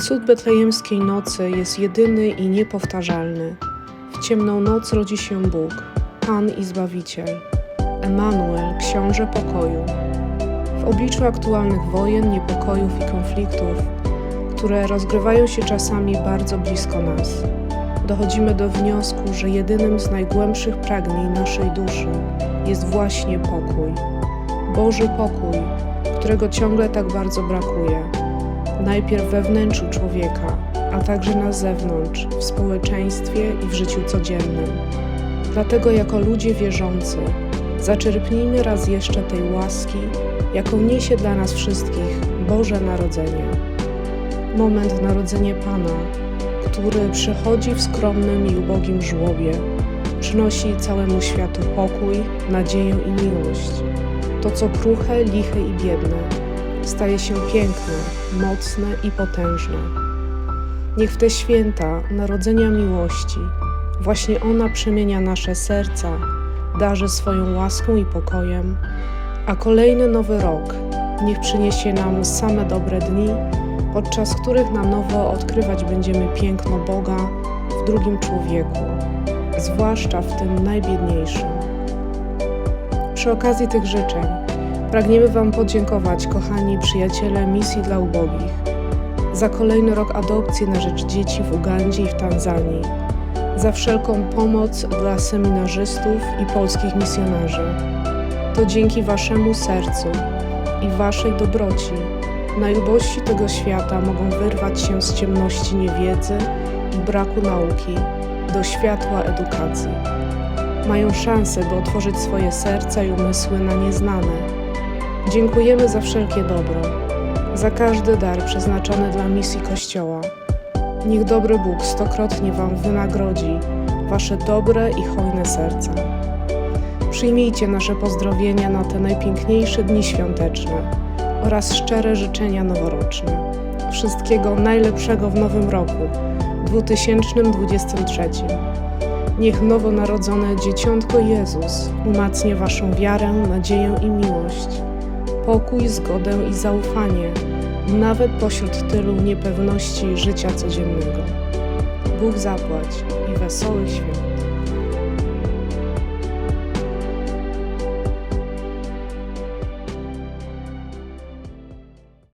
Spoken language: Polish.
Cud betlejemskiej nocy jest jedyny i niepowtarzalny. W ciemną noc rodzi się Bóg, Pan i Zbawiciel, Emanuel, Książę pokoju. W obliczu aktualnych wojen, niepokojów i konfliktów, które rozgrywają się czasami bardzo blisko nas, dochodzimy do wniosku, że jedynym z najgłębszych pragnień naszej duszy jest właśnie pokój. Boży pokój, którego ciągle tak bardzo brakuje najpierw we wnętrzu człowieka, a także na zewnątrz, w społeczeństwie i w życiu codziennym. Dlatego, jako ludzie wierzący, zaczerpnijmy raz jeszcze tej łaski, jaką niesie dla nas wszystkich Boże Narodzenie. Moment narodzenia Pana, który przychodzi w skromnym i ubogim żłobie, przynosi całemu światu pokój, nadzieję i miłość. To, co kruche, liche i biedne, staje się piękne, mocne i potężne. Niech w te święta narodzenia miłości, właśnie ona przemienia nasze serca, darzy swoją łaską i pokojem, a kolejny nowy rok niech przyniesie nam same dobre dni, podczas których na nowo odkrywać będziemy piękno Boga w drugim człowieku, zwłaszcza w tym najbiedniejszym. Przy okazji tych życzeń Pragniemy Wam podziękować, kochani przyjaciele Misji dla Ubogich, za kolejny rok adopcji na rzecz dzieci w Ugandzie i w Tanzanii, za wszelką pomoc dla seminarzystów i polskich misjonarzy. To dzięki Waszemu sercu i Waszej dobroci najubożsi tego świata mogą wyrwać się z ciemności niewiedzy i braku nauki do światła edukacji. Mają szansę, by otworzyć swoje serca i umysły na nieznane Dziękujemy za wszelkie dobro, za każdy dar przeznaczony dla misji Kościoła. Niech dobry Bóg stokrotnie Wam wynagrodzi Wasze dobre i hojne serca. Przyjmijcie nasze pozdrowienia na te najpiękniejsze dni świąteczne oraz szczere życzenia noworoczne. Wszystkiego najlepszego w nowym roku 2023. Niech nowonarodzone dzieciątko Jezus umacnie Waszą wiarę, nadzieję i miłość pokój, zgodę i zaufanie, nawet pośród tylu niepewności życia codziennego. Bóg zapłać i wesołych świąt.